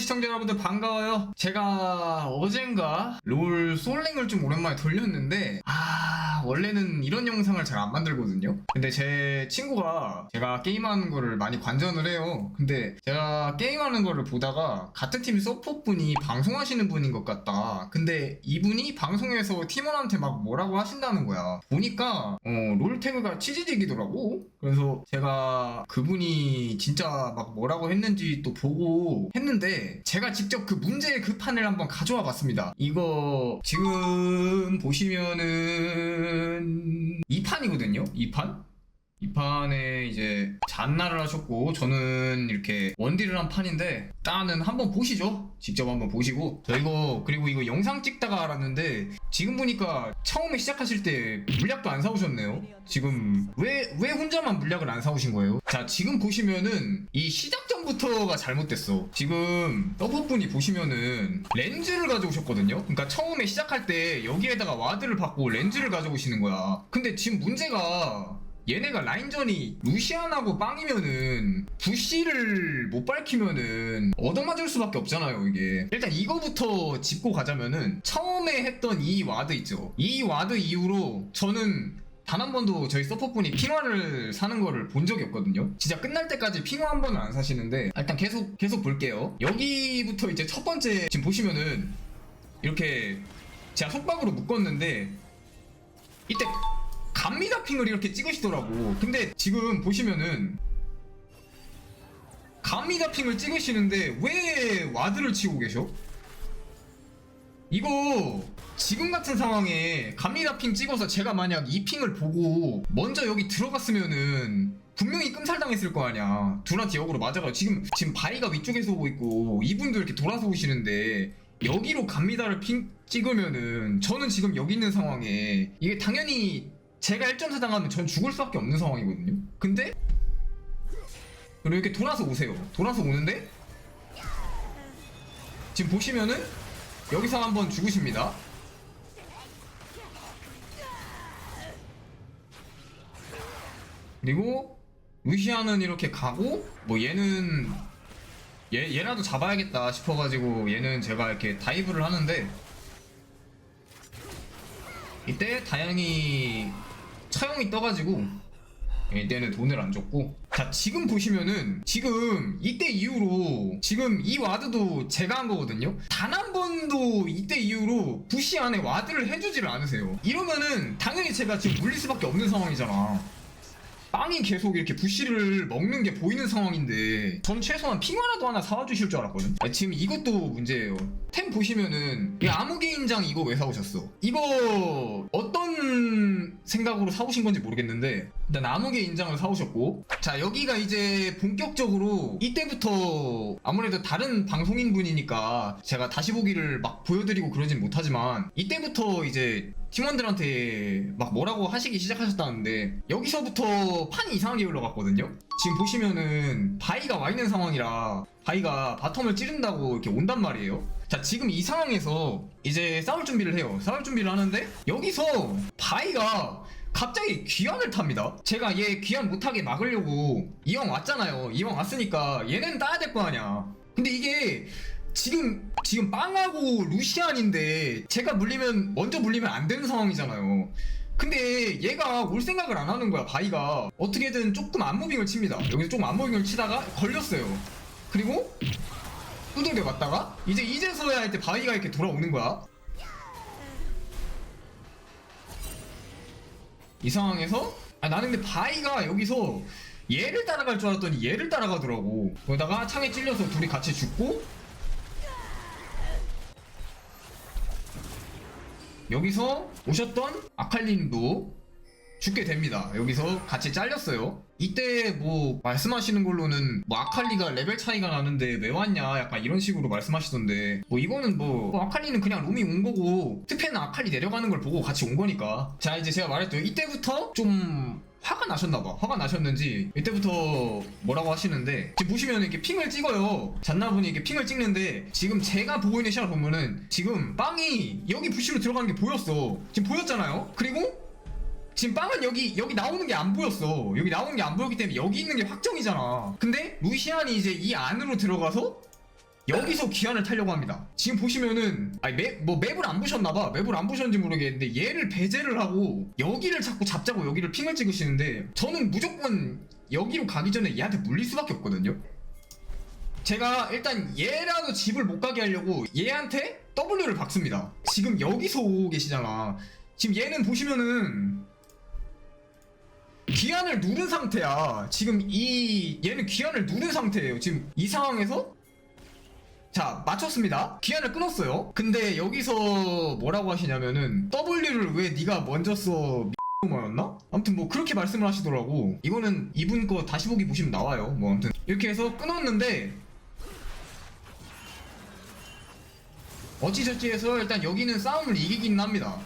시청자 여러분들 반가워요. 제가 어젠가 롤 솔랭을 좀 오랜만에 돌렸는데 아 원래는 이런 영상을 잘 안 만들거든요. 근데 제 친구가 제가 게임하는 거를 많이 관전을 해요. 근데 제가 게임하는 거를 보다가 같은 팀 서포 분이 방송하시는 분인 것 같다. 근데 이분이 방송에서 팀원한테 막 뭐라고 하신다는 거야. 보니까 어, 롤태그가 치지직이더라고. 그래서 제가 그분이 진짜 막 뭐라고 했는지 또 보고 했는데 제가 직접 그 문제의 그 판을 한번 가져와 봤습니다. 이거 지금 보시면은 2판이거든요. 2판? 이 판에 이제 잔나를 하셨고 저는 이렇게 원딜을 한 판인데 일단은 한번 보시죠 직접 한번 보시고 저 이거 그리고 이거 영상 찍다가 알았는데 지금 보니까 처음에 시작하실 때 물약도 안 사오셨네요 지금 왜 왜 혼자만 물약을 안 사오신 거예요 자 지금 보시면은 이 시작 전부터가 잘못됐어. 지금 더블분이 보시면은 렌즈를 가져오셨거든요? 그러니까 처음에 시작할 때 여기에다가 와드를 받고 렌즈를 가져오시는 거야. 근데 지금 문제가 얘네가 라인전이 루시안하고 빵이면은 부시를 못 밝히면은 얻어맞을 수밖에 없잖아요 이게. 일단 이거부터 짚고 가자면은 처음에 했던 이 와드 있죠? 이 와드 이후로 저는 단 한 번도 저희 서퍼분이 핑화를 사는 거를 본 적이 없거든요. 진짜 끝날 때까지 핑화 한 번은 안 사시는데 일단 계속 계속 볼게요. 여기부터 이제 첫 번째 지금 보시면은 이렇게 제가 속박으로 묶었는데 이때 갑니다 핑을 이렇게 찍으시더라고. 근데 지금 보시면은 갑니다 핑을 찍으시는데 왜 와드를 치고 계셔? 이거 지금 같은 상황에 갑니다 핑 찍어서 제가 만약 이 핑을 보고 먼저 여기 들어갔으면은 분명히 끔살당했을 거 아니야. 둘한테 역으로 맞아가지고 지금 지금 바위가 위쪽에서 오고 있고 이분도 이렇게 돌아서 오시는데 여기로 갑니다를 핑 찍으면은 저는 지금 여기 있는 상황에 이게 당연히 제가 1점사 당하면 전 죽을 수밖에 없는 상황이거든요. 근데 그리고 이렇게 돌아서 오세요. 돌아서 오는데 지금 보시면은 여기서 한번 죽으십니다. 그리고 루시아는 이렇게 가고 뭐 얘는 얘 얘라도 잡아야겠다 싶어가지고 얘는 제가 이렇게 다이브를 하는데 이때 다행히 처형이 떠가지고 이때는 돈을 안 줬고 자 지금 보시면은 지금 이때 이후로 지금 이 와드도 제가 한 거거든요. 단 한 번도 이때 이후로 부시 안에 와드를 해주지를 않으세요. 이러면은 당연히 제가 지금 물릴 수밖에 없는 상황이잖아 빵이 계속 이렇게 부시를 먹는 게 보이는 상황인데 전 최소한 핑화라도 하나 사와 주실 줄 알았거든. 아, 지금 이것도 문제예요. 템 보시면은 이 암흑개인장 이거 왜 사오셨어? 이거 어떤 생각으로 사오신 건지 모르겠는데 일단 암흑개인장을 사오셨고. 자 여기가 이제 본격적으로 이때부터 아무래도 다른 방송인 분이니까 제가 다시 보기를 막 보여드리고 그러진 못하지만 이때부터 이제 팀원들한테 막 뭐라고 하시기 시작하셨다는데 여기서부터 판이 이상하게 흘러갔거든요. 지금 보시면은 바이가 와 있는 상황이라 바이가 바텀을 찌른다고 이렇게 온단 말이에요. 자 지금 이 상황에서 이제 싸울 준비를 해요. 싸울 준비를 하는데 여기서 바이가 갑자기 귀환을 탑니다. 제가 얘 귀환 못하게 막으려고 이왕 왔잖아요. 이왕 왔으니까 얘는 따야 될 거 아니야. 근데 이게 지금 지금 빵하고 루시안인데 제가 물리면 먼저 물리면 안 되는 상황이잖아요. 근데 얘가 올 생각을 안 하는 거야 바이가 어떻게든 조금 안무빙을 칩니다. 여기서 조금 안무빙을 치다가 걸렸어요. 그리고 두들겨 갔다가 이제 이제서야 할때 바이가 이렇게 돌아오는 거야. 이 상황에서 아, 나는 근데 바이가 여기서 얘를 따라갈 줄 알았더니 얘를 따라가더라고. 거기다가 창에 찔려서 둘이 같이 죽고 여기서 오셨던 아칼린도 죽게 됩니다. 여기서 같이 잘렸어요. 이때 뭐 말씀하시는 걸로는 뭐 아칼리가 레벨 차이가 나는데 왜 왔냐 약간 이런 식으로 말씀하시던데 뭐 이거는 뭐, 뭐 아칼리는 그냥 롬이 온 거고 특패는 아칼리 내려가는 걸 보고 같이 온 거니까 자 이제 제가 말했죠 이때부터 좀 화가 나셨나봐 화가 나셨는지 이때부터 뭐라고 하시는데 지금 보시면 이렇게 핑을 찍어요 잔나분이 이렇게 핑을 찍는데 지금 제가 보고 있는 시간을 보면은 지금 빵이 여기 부시로 들어가는 게 보였어 지금 보였잖아요 그리고 지금 빵은 여기 여기 나오는 게 안 보였어. 여기 나오는 게 안 보였기 때문에 여기 있는 게 확정이잖아. 근데 루시안이 이제 이 안으로 들어가서 여기서 기한을 타려고 합니다. 지금 보시면은 아니 맵, 뭐 맵을 안 보셨나봐. 맵을 안 보셨는지 모르겠는데 얘를 배제를 하고 여기를 자꾸 잡자고 여기를 핑을 찍으시는데 저는 무조건 여기로 가기 전에 얘한테 물릴 수밖에 없거든요. 제가 일단 얘라도 집을 못 가게 하려고 얘한테 W를 박습니다. 지금 여기서 오고 계시잖아. 지금 얘는 보시면은 귀환을 누른 상태야. 지금 이 얘는 귀환을 누른 상태예요. 지금 이 상황에서 자 맞췄습니다. 귀환을 끊었어요. 근데 여기서 뭐라고 하시냐면은 W를 왜 네가 먼저 써 뭐였나? 아무튼 뭐 그렇게 말씀을 하시더라고. 이거는 이분 거 다시 보기 보시면 나와요. 뭐 아무튼 이렇게 해서 끊었는데 어찌저찌 해서 일단 여기는 싸움을 이기긴 합니다.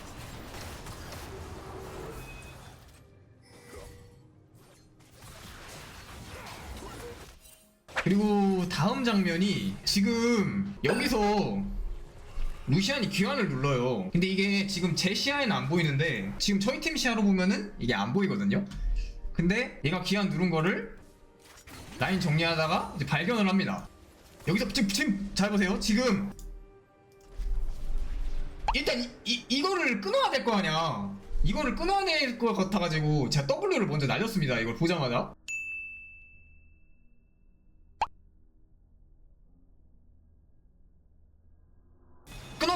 그리고 다음 장면이 지금 여기서 루시안이 귀환을 눌러요. 근데 이게 지금 제 시야에는 안 보이는데 지금 저희 팀 시야로 보면은 이게 안 보이거든요. 근데 얘가 귀환 누른 거를 라인 정리하다가 이제 발견을 합니다. 여기서 지금, 지금 잘 보세요. 지금 일단 이, 이, 이거를 끊어야 될 거 아니야. 이거를 끊어야 될 것 같아가지고 제가 W를 먼저 날렸습니다. 이걸 보자마자.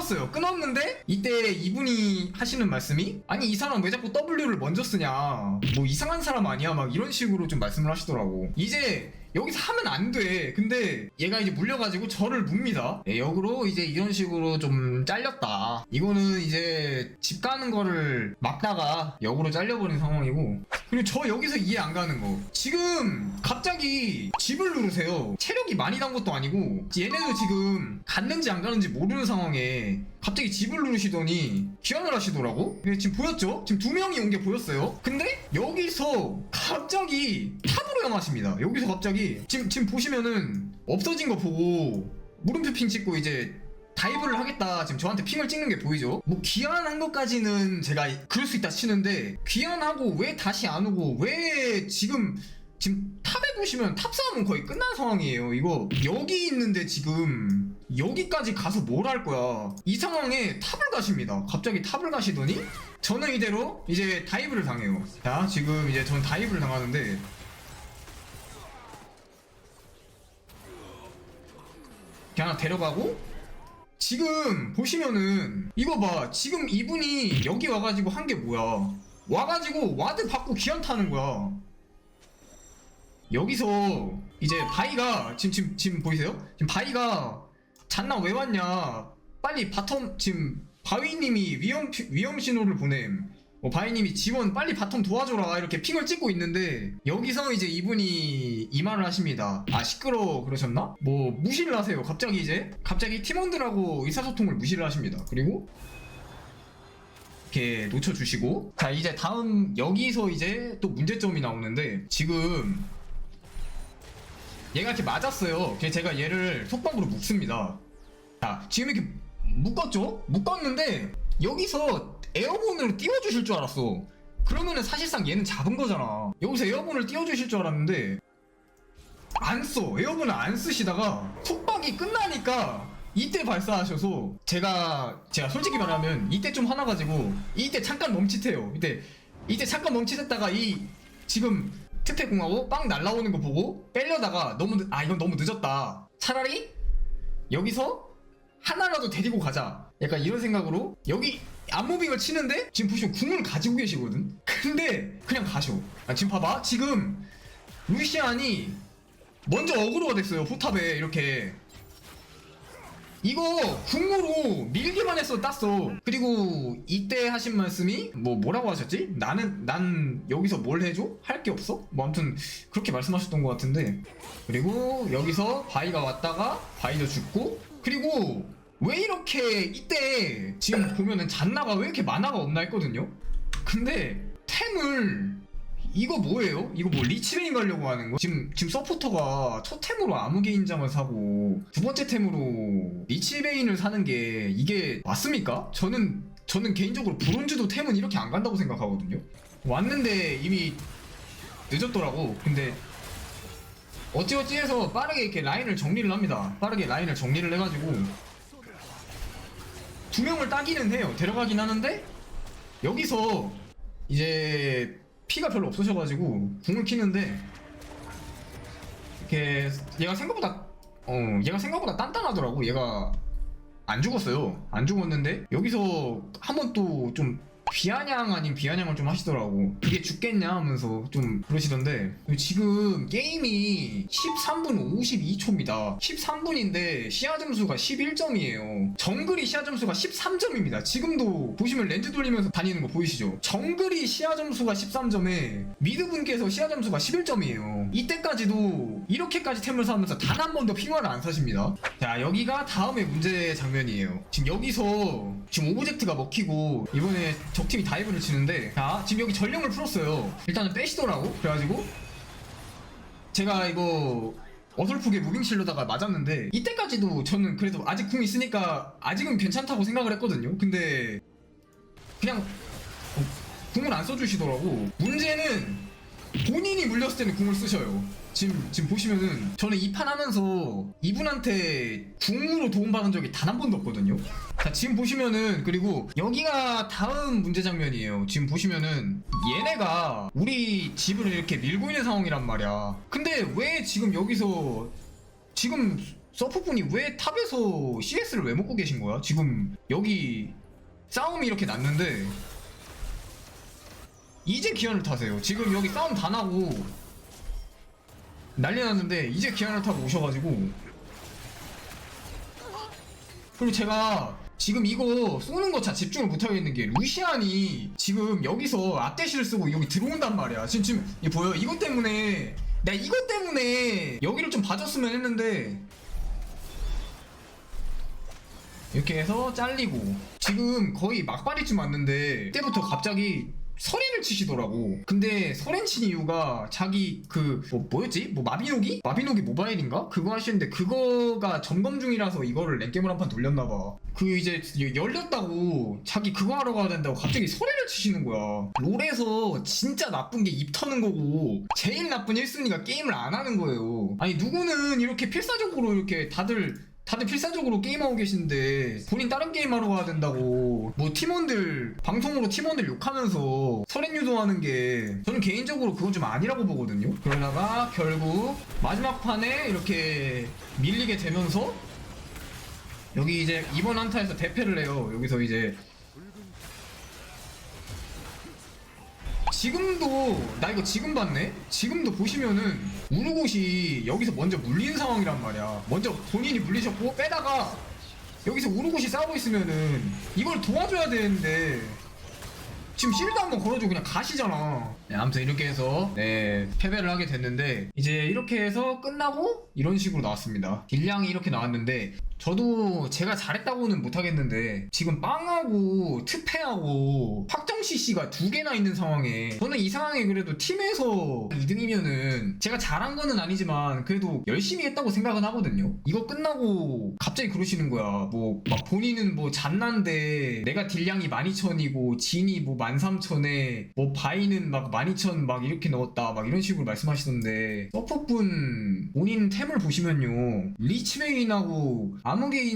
끊었어요. 끊었는데 이때 이분이 하시는 말씀이 아니 이 사람 왜 자꾸 W를 먼저 쓰냐? 뭐 이상한 사람 아니야? 막 이런 식으로 좀 말씀을 하시더라고. 이제 여기서 하면 안 돼. 근데 얘가 이제 물려가지고 저를 묵니다. 예, 역으로 이제 이런 식으로 좀 잘렸다. 이거는 이제 집 가는 거를 막다가 역으로 잘려버린 상황이고. 그리고 저 여기서 이해 안 가는 거. 지금 갑자기 집을 누르세요. 체력이 많이 난 것도 아니고 얘네도 지금 갔는지 안 가는지 모르는 상황에 갑자기 집을 누르시더니 귀환을 하시더라고. 근데 지금 보였죠? 지금 두 명이 온 게 보였어요. 근데 여기서 갑자기 탑으로 향하십니다. 여기서 갑자기 지금 지금 보시면은 없어진 거 보고 물음표 핑 찍고 이제 다이브를 하겠다. 지금 저한테 핑을 찍는 게 보이죠? 뭐 귀환한 것까지는 제가 그럴 수 있다 치는데 귀환하고 왜 다시 안 오고 왜 지금 지금 탑에 보시면 탑 싸움은 거의 끝난 상황이에요 이거. 여기 있는데 지금 여기까지 가서 뭘 할 거야? 이 상황에 탑을 가십니다. 갑자기 탑을 가시더니 저는 이대로 이제 다이브를 당해요. 자 지금 이제 전 다이브를 당하는데 하나 데려가고? 지금 보시면은 이거 봐. 지금 이분이 여기 와가지고 한 게 뭐야? 와가지고 와드 받고 기한 타는 거야. 여기서 이제 바이가 지금 지금 지금 보이세요? 지금 바이가 잔나 왜 왔냐? 빨리 바텀 지금 바위님이 위험 피- 위험 신호를 보냄 뭐 바위님이 지원 빨리 바텀 도와줘라 이렇게 핑을 찍고 있는데 여기서 이제 이분이 이 말을 하십니다. 아 시끄러 그러셨나? 뭐 무시를 하세요. 갑자기 이제? 갑자기 팀원들하고 의사소통을 무시를 하십니다. 그리고 이렇게 놓쳐주시고. 자 이제 다음 여기서 이제 또 문제점이 나오는데 지금 얘가 이렇게 맞았어요. 제가 얘를 속박으로 묶습니다. 자 지금 이렇게 묶었죠? 묶었는데 여기서 에어본으로 띄워주실 줄 알았어 그러면은 사실상 얘는 잡은 거잖아 여기서 에어본을 띄워주실 줄 알았는데 안 써. 에어본을 안 쓰시다가 속박이 끝나니까 이때 발사하셔서 제가 제가 솔직히 말하면 이때 좀 화나가지고 이때 잠깐 멈칫해요. 이때 이때 잠깐 멈칫했다가 이 지금 특패공하고 빵 날라오는 거 보고 빼려다가 너무 늦- 아 이건 너무 늦었다. 차라리 여기서 하나라도 데리고 가자. 약간 이런 생각으로 여기 안무빙을 치는데 지금 보시면 궁을 가지고 계시거든. 근데 그냥 가셔. 아, 지금 봐봐. 지금 루시안이 먼저 어그로가 됐어요 포탑에 이렇게 이거 궁으로 밀기만 해서 땄어 그리고 이때 하신 말씀이 뭐 뭐라고 하셨지? 나는 난 여기서 뭘 해줘? 할 게 없어? 뭐 아무튼 그렇게 말씀하셨던 것 같은데 그리고 여기서 바이가 왔다가 바이도 죽고 그리고 왜 이렇게 이때 지금 보면은 잔나가 왜 이렇게 만화가 없나 했거든요 근데 템을 이거 뭐예요? 이거 뭐 리치베인 가려고 하는 거? 지금 지금 서포터가 첫 템으로 아무개인장을 사고 두 번째 템으로 리치베인을 사는 게 이게 맞습니까? 저는 저는 개인적으로 브론즈도 템은 이렇게 안 간다고 생각하거든요. 왔는데 이미 늦었더라고. 근데 어찌어찌해서 빠르게 이렇게 라인을 정리를 합니다. 빠르게 라인을 정리를 해가지고 두 명을 따기는 해요. 데려가긴 하는데 여기서 이제 피가 별로 없으셔가지고 궁을 키는데 이렇게 얘가 생각보다 어 얘가 생각보다 단단하더라고. 얘가 안 죽었어요. 안 죽었는데 여기서 한번 또 좀 비아냥 아닌 비아냥을 좀 하시더라고. 이게 죽겠냐 하면서 좀 그러시던데 지금 게임이 13분 52초입니다. 13분인데 시야 점수가 11점이에요. 정글이 시야 점수가 13점입니다. 지금도 보시면 렌즈 돌리면서 다니는 거 보이시죠? 정글이 시야 점수가 13점에 미드분께서 시야 점수가 11점이에요. 이때까지도 이렇게까지 템을 사면서 단 한 번도 핑화를 안 사십니다. 자 여기가 다음의 문제 장면이에요. 지금 여기서 지금 오브젝트가 먹히고 이번에 적팀이 다이브를 치는데 자 지금 여기 전령을 풀었어요. 일단은 빼시더라고. 그래가지고 제가 이거 어설프게 무빙실로다가 맞았는데 이때까지도 저는 그래도 아직 궁 있으니까 아직은 괜찮다고 생각을 했거든요. 근데 그냥 어, 궁을 안 써주시더라고. 문제는 본인이 물렸을 때는 궁을 쓰셔요. 지금 지금 보시면은 저는 이 판 하면서 이분한테 궁으로 도움받은 적이 단 한 번도 없거든요. 자 지금 보시면은 그리고 여기가 다음 문제 장면이에요. 지금 보시면은 얘네가 우리 집을 이렇게 밀고 있는 상황이란 말이야. 근데 왜 지금 여기서 지금 서프분이 왜 탑에서 CS를 왜 먹고 계신 거야? 지금 여기 싸움이 이렇게 났는데 이제 기한을 타세요. 지금 여기 싸움 다 나고 난리 났는데 이제 기한을 타고 오셔가지고 그리고 제가 지금 이거 쏘는 거 자 집중을 못하겠는 게 루시안이 지금 여기서 앞대시를 쓰고 여기 들어온단 말이야. 지금 지금 이 보여? 이것 때문에 내가 이것 때문에 여기를 좀 봐줬으면 했는데 이렇게 해서 잘리고 지금 거의 막바리쯤 왔는데 그때부터 갑자기 설인을 치시더라고. 근데 설인 친 이유가 자기 그 뭐, 뭐였지? 뭐 마비노기? 마비노기 모바일인가? 그거 하시는데 그거가 점검 중이라서 이거를 랭겜을 한 판 돌렸나 봐. 그 이제 열렸다고 자기 그거 하러 가야 된다고 갑자기 설인을 치시는 거야. 롤에서 진짜 나쁜 게 입 터는 거고 제일 나쁜 1순위가 게임을 안 하는 거예요. 아니 누구는 이렇게 필사적으로 이렇게 다들 다들 필사적으로 게임하고 계신데 본인 다른 게임 하러 가야 된다고 뭐 팀원들 방송으로 팀원들 욕하면서 설행 유도하는 게 저는 개인적으로 그건 좀 아니라고 보거든요. 그러다가 결국 마지막 판에 이렇게 밀리게 되면서 여기 이제 이번 한타에서 대패를 해요. 여기서 이제 지금도 나 이거 지금 봤네? 지금도 보시면은 우르곳이 여기서 먼저 물린 상황이란 말이야. 먼저 본인이 물리셨고 빼다가 여기서 우르곳이 싸우고 있으면은 이걸 도와줘야 되는데 지금 실드 한번 걸어주고 그냥 가시잖아. 네, 아무튼 이렇게 해서 네 패배를 하게 됐는데 이제 이렇게 해서 끝나고 이런 식으로 나왔습니다. 딜량이 이렇게 나왔는데 저도 제가 잘했다고는 못하겠는데 지금 빵하고 특패하고 확정 CC가 두 개나 있는 상황에 저는 이 상황에 그래도 팀에서 2등이면은 제가 잘한 거는 아니지만 그래도 열심히 했다고 생각은 하거든요. 이거 끝나고 갑자기 그러시는 거야. 뭐 막 본인은 뭐 잣난데 내가 딜량이 12,000이고 진이 뭐 13,000에 뭐 바이는 막 12,000 막 이렇게 넣었다 막 이런 식으로 말씀하시던데 서퍼분 본인 템을 보시면요. 리치메인하고 암흑의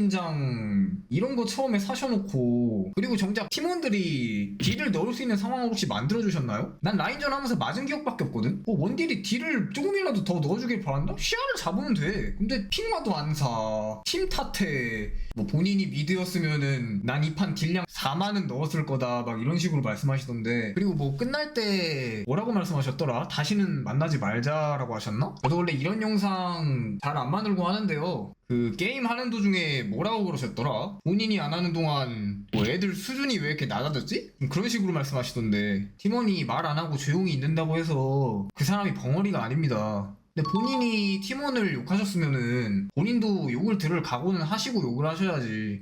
이런 거 처음에 사셔놓고 그리고 정작 팀원들이 딜을 넣을 수 있는 상황을 혹시 만들어주셨나요? 난 라인전 하면서 맞은 기억밖에 없거든? 뭐 원딜이 딜을 조금이라도 더 넣어주길 바란다? 시야를 잡으면 돼 근데 핑화도 안 사 팀 탓해 뭐 본인이 미드였으면은 난 이 판 딜량 4만은 넣었을 거다 막 이런 식으로 말씀하시던데 그리고 뭐 끝날 때 뭐라고 말씀하셨더라? 다시는 만나지 말자라고 하셨나? 저도 원래 이런 영상 잘 안 만들고 하는데요 그 게임 하는 도중에 뭐라고 그러셨더라? 본인이 안 하는 동안 뭐 애들 수준이 왜 이렇게 낮아졌지? 그런 식으로 말씀하시던데 팀원이 말 안 하고 조용히 있는다고 해서 그 사람이 벙어리가 아닙니다. 근데 본인이 팀원을 욕하셨으면은 본인도 욕을 들을 각오는 하시고 욕을 하셔야지.